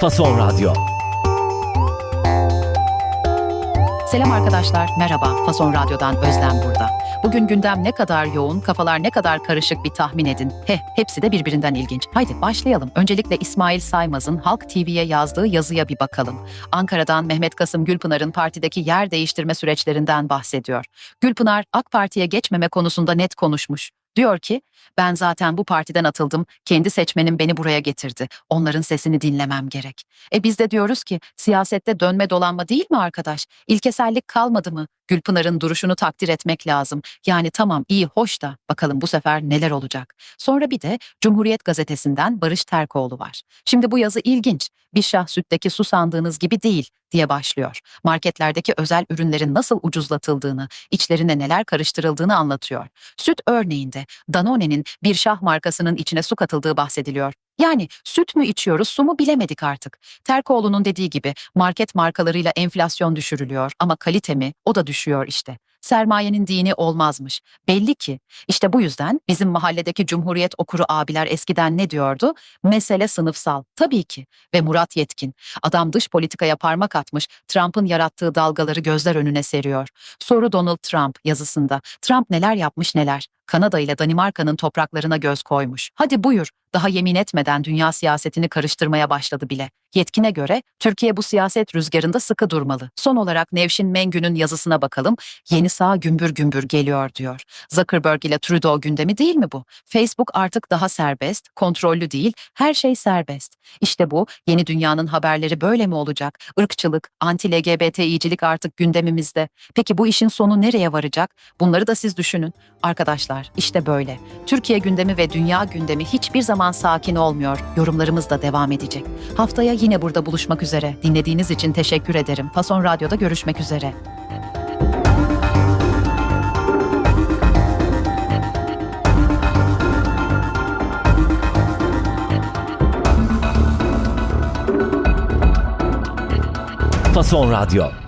Fason Radyo. Selam arkadaşlar, merhaba. Fason Radyo'dan Özlem burada. Bugün gündem ne kadar yoğun, kafalar ne kadar karışık bir tahmin edin. Heh, hepsi de birbirinden ilginç. Haydi başlayalım. Öncelikle İsmail Saymaz'ın Halk TV'ye yazdığı yazıya bir bakalım. Ankara'dan Mehmet Kasım Gülpınar'ın partideki yer değiştirme süreçlerinden bahsediyor. Gülpınar, AK Parti'ye geçmeme konusunda net konuşmuş. Diyor ki, ben zaten bu partiden atıldım, kendi seçmenim beni buraya getirdi. Onların sesini dinlemem gerek. E biz de diyoruz ki, siyasette dönme dolanma değil mi arkadaş? İlkesellik kalmadı mı? Gülpınar'ın duruşunu takdir etmek lazım. Yani tamam iyi hoş da bakalım bu sefer neler olacak. Sonra bir de Cumhuriyet Gazetesi'nden Barış Terkoğlu var. Şimdi bu yazı ilginç. Bir şah sütteki su sandığınız gibi değil diye başlıyor. Marketlerdeki özel ürünlerin nasıl ucuzlatıldığını, içlerine neler karıştırıldığını anlatıyor. Süt örneğinde Danone'nin bir şah markasının içine su katıldığı bahsediliyor. Yani süt mü içiyoruz, su mu bilemedik artık. Terkoğlu'nun dediği gibi market markalarıyla enflasyon düşürülüyor ama kalite mi? O da düşüyor işte. Sermayenin dini olmazmış. Belli ki. İşte bu yüzden bizim mahalledeki Cumhuriyet okuru abiler eskiden ne diyordu? Mesele sınıfsal. Tabii ki. Ve Murat Yetkin. Adam dış politikaya parmak atmış, Trump'ın yarattığı dalgaları gözler önüne seriyor. Soru Donald Trump yazısında. Trump neler yapmış neler. Kanada ile Danimarka'nın topraklarına göz koymuş. Hadi buyur. Daha yemin etmeden dünya siyasetini karıştırmaya başladı bile. Yetkine göre Türkiye bu siyaset rüzgarında sıkı durmalı. Son olarak Nevşin Mengü'nün yazısına bakalım. Yeni sağ gümbür gümbür geliyor diyor. Zuckerberg ile Trudeau gündemi değil mi bu? Facebook artık daha serbest, kontrollü değil, her şey serbest. İşte bu yeni dünyanın haberleri böyle mi olacak? Irkçılık, anti-LGBTİ'cilik artık gündemimizde. Peki bu işin sonu nereye varacak? Bunları da siz düşünün. Arkadaşlar işte böyle. Türkiye gündemi ve dünya gündemi hiçbir zaman sakin olmuyor. Yorumlarımız da devam edecek. Haftaya yine burada buluşmak üzere. Dinlediğiniz için teşekkür ederim. Fason Radyo'da görüşmek üzere. Fason Radyo.